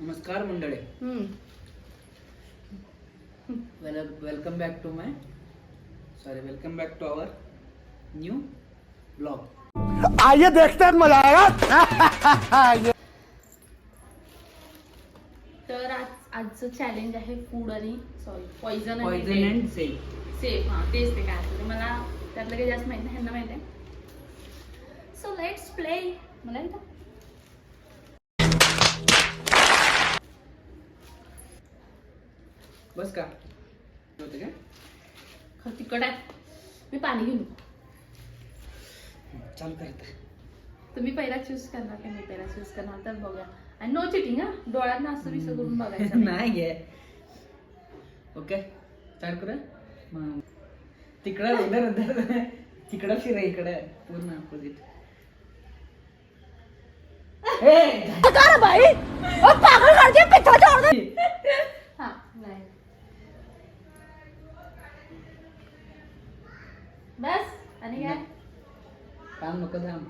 नमस्कार मंडळी. Well welcome back to my sorry welcome back to our new blog आइए देखते हैं मजा आएगा। तर आज आजचं चॅलेंज आहे फूड आणि sorry poison poison and sell safe हा तेच ते काय असतं. ते मला त्यातलं काही जास्त माहिती नाही ह्यांना माहिती आहे. सो लेट्स प्ले मला येतं बस का. होते काय खरं तिकट आहे. मी पाणी घेऊन चालू करत तुम्ही पहिला चूज करणार का मी पहिला चूज करणार. तर बघा. आणि नो चिटिंग हा? डोळ्यात असं विसं करून बघायचं नाही. नाही घे ओके. स्टार्ट करूया मग तिकडं उधर उधर तिकडं फिरा इकडं. पूर्ण अपोजिट हा नाही बस आणि काय काम नको थांब.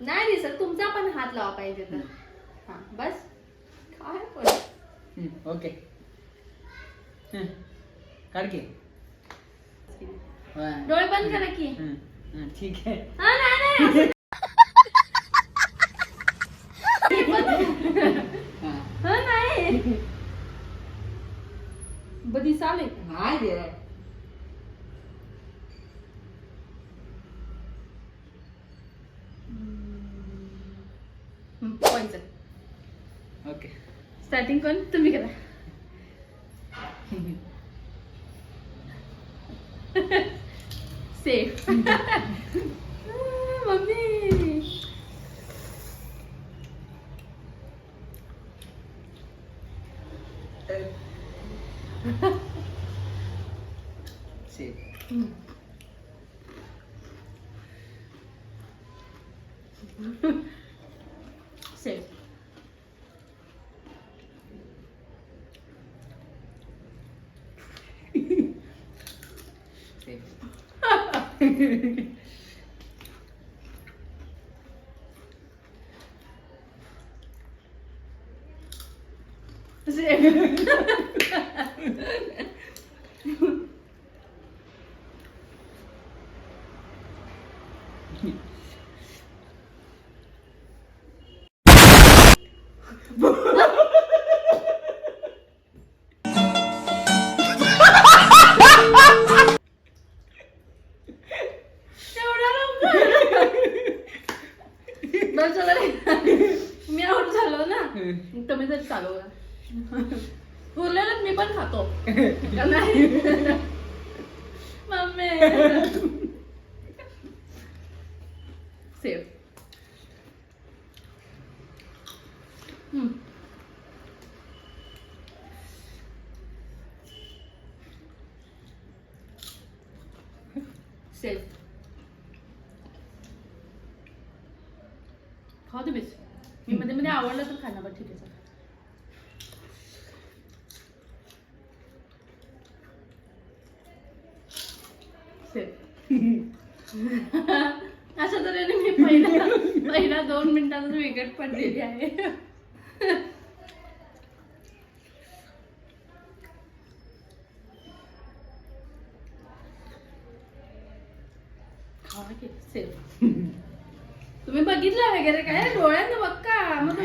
नाही दिसत तुमचा पण हात लावा पाहिजे तर. हा बस. काय पण. ओके. हं, काढ की. डोळे बंद करा की. हं, हं, ठीक आहे. हा नाही नाही हां. हा नाही. बदी चालेल नाही रे पॉइंट ओके स्टार्टिंग कोण तुम्ही करा safe mummy safe safe safe एवढा उरलेलं मी पण खातो. का नाही. मम्मी. सेफ सेफ खाऊ दे बेस मी मध्ये मध्ये आवडलं तर खाणार बरं ठीक आहे चला. सेफ अशा तऱ्हेने मी पहिला पहिला दोन मिनिटातच विकेट पडलेली आहे. तुम्ही बघितलं वगैरे काय? डोळ्यानं बघा मग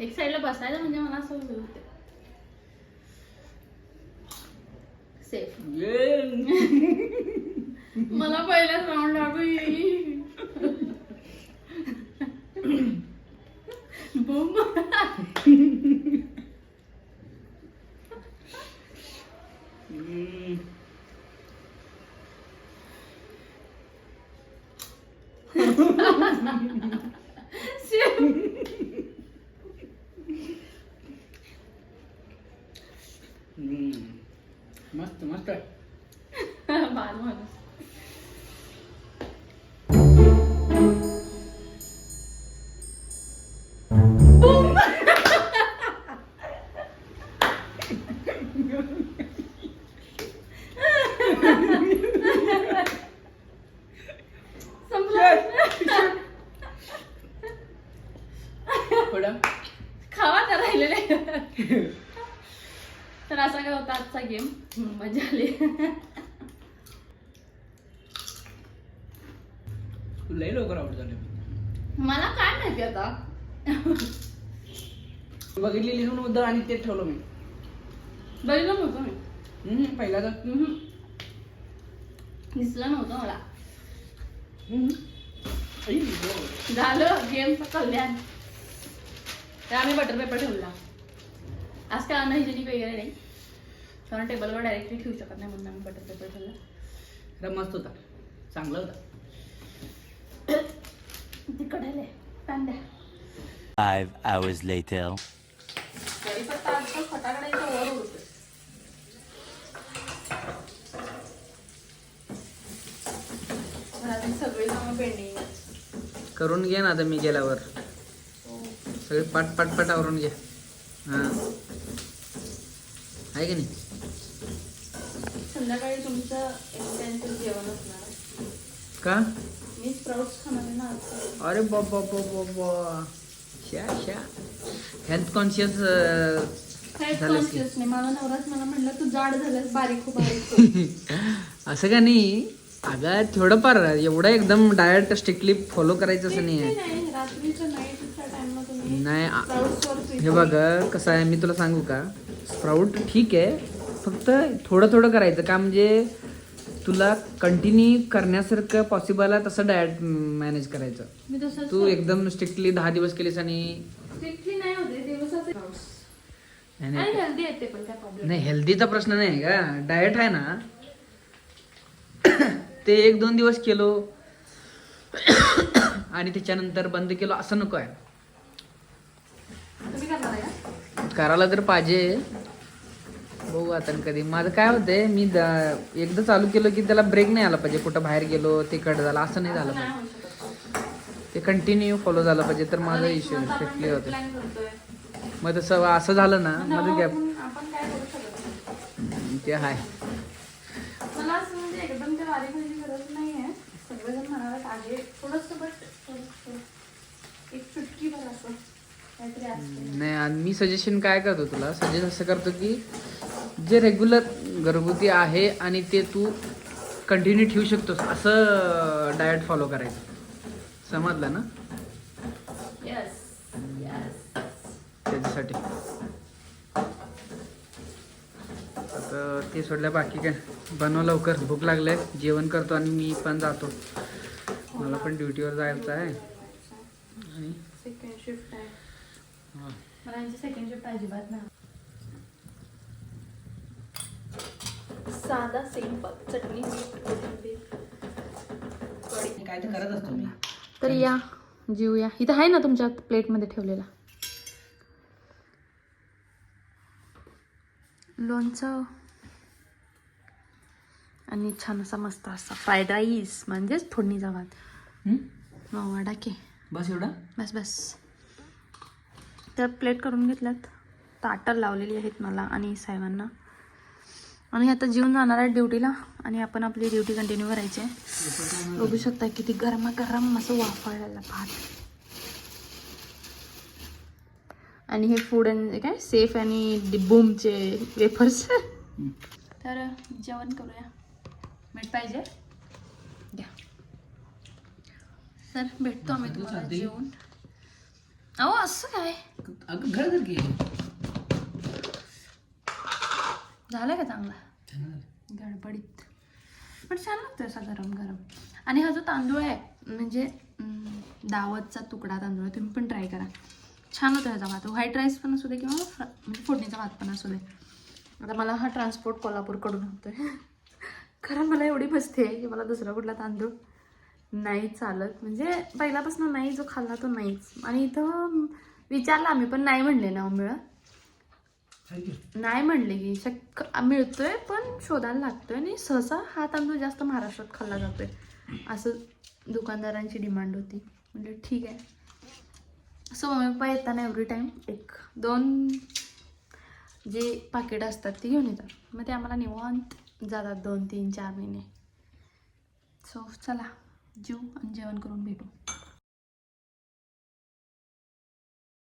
एक साईडला बसायला म्हणजे मला असं होते. सेफ मला पहिलाच राऊंड लागू बूम तर असा काय होता आजचा गेम. मजा आली. लई लवकर आउट झाले. मला काय माहिती आता? बघितली लिहून मुद्दा आणि ते ठेवलं मी. बघितलं नव्हतं मी. हम्म, पहिला तर. दिसलं नव्हतं मला. झालं गेमचं कल्याण तर आम्ही बटर पेपर ठेवला आज काय अनहायजेनिक वगैरे नाही. कारण टेबलवर डायरेक्टली ठेवू शकत नाही म्हणून आम्ही बटर पेपर ठेवला. खरं मस्त होता. चांगला होता. तिकडे आले कांद्या Five hours later. तरी पण तासभर फटाकडा इथं वर उडतोय. घरातली सगळी कामं पेंडिंग करून घे ना आता मी गेल्यावर. सगळे पट पट पट आवरून घे हां. आहे की नाही? संध्याकाळी तुमचं जेवण असणार. का? मी स्प्राउट्स खाणार आहे ना. अरे बाबा बाबा बाबा शा शा हेल्थ कॉन्शियस. असं का नाही? अगं थोडंफार एवढं एकदम डायट स्ट्रिक्टली फॉलो करायचं असं नाही नाही, आ- हे बघ कसं आहे मी तुला सांगू का? स्प्राऊट ठीक आहे फक्त थोडं थोडं करायचं. का म्हणजे तुला कंटिन्यू करण्यासारखं पॉसिबल आहे तसं डायट मॅनेज करायचं. मी तू एकदम स्ट्रिक्टली दहा दिवस केलीस आणि स्ट्रिक्टली नाही होते दिवसाचे आणि हेल्दी पण प्रॉब्लेम नाही हेल्दीचा प्रश्न नाही का? डाएट आहे ना ते एक दोन दिवस केलो आणि त्याच्यानंतर बंद केलो असं नको आहे तुम्ही करणार आहे का करायला तर पाहिजे. बघू आता कधी. माझं काय होतंय मी द- एकदा चालू केलं की त्याला ब्रेक नाही आला पाहिजे. कुठं बाहेर गेलो ते कट झालं असं नाही झालं पाहिजे. ते कंटिन्यू फॉलो झालं पाहिजे तर माझा इश्यू स्ट्रिक्टली होतं. मग तसं असं झालं ना माझं गॅप. ते आहे. म्हणजे एक चुटकी असं. नाही आणि मी सजेशन काय करतो तुला? सजेस्ट असं करतो की जे रेग्युलर घरगुती आहे आणि ते तू कंटिन्यू ठेवू शकतोस असं डाएट फॉलो करायचं. समजलं ना? येस येस त्याच्यासाठी. आता ते सोडल्या बाकी काय? बनव लवकर भूक लागले जेवण करतो आणि मी पण जातो. मला पण ड्युटीवर जायचं आहे. आणि सेकंड शिफ्ट आहे हा. मला यांची सेकंड शिफ्ट अजिबात नाही साधा सिंपल चटणी. काय तर करत असतो मी. तर या जीवया इथं आहे ना तुमच्या प्लेटमध्ये ठेवलेला. लोणचं. आणि छान असा मस्त असा फ्राईड राईस म्हणजेच फोडणीचा भात? मावा टाके बस एवढा? बस बस. तर प्लेट करून घेतल्यात. ताटं लावलेली आहेत मला आणि साहेबांना. आणि आता जीवन जाणार आहे ड्युटीला आणि आपण आपली ड्युटी कंटिन्यू करायची आहे. बघू शकता किती गरमागरम असं वाफळलेलं भात. आणि हे फूड अँड काय? सेफ आणि बूमचे वेफर्स तर जेवण करूया. मीठ पाहिजे? द्या सर भेटतो आम्ही तुम्हाला चालतंय. जेवण अहो असं काय? अगं घर जर की झालं का चांगला? गडबडीत. पण छान लागतोय असा गरम गरम. आणि हा जो तांदूळ आहे म्हणजे दावतचा तुकडा तांदूळ आहे तुम्ही पण ट्राय करा. छान होतो ह्याचा भात. व्हाईट राईस पण असू दे किंवा म्हणजे फोडणीचा भात पण असू दे. आता मला हा ट्रान्सपोर्ट कोल्हापूरकडून होतोय. कारण मला एवढी मस्ती आहे की मला दुसरा कुठला तांदूळ नाही चालत. म्हणजे पहिल्यापासून नाही जो खाल्ला तो नाहीच. आणि इथं विचारलं आम्ही पण नाही म्हणले ना मिळत. नाही म्हणले की शक्य मिळतोय पण शोधायला लागतोय आणि सहसा हा तांदूळ जास्त महाराष्ट्रात खाल्ला जातोय. असं दुकानदारांची डिमांड होती. म्हणजे ठीक आहे. सो मम्मी पप्पा येताना एव्हरी टाईम एक दोन जे पाकिटं असतात ती घेऊन येतात. मग ते आम्हाला निवांत जातात दोन तीन चार महिने. सो चला जीव आणि जेवण करून भेटू.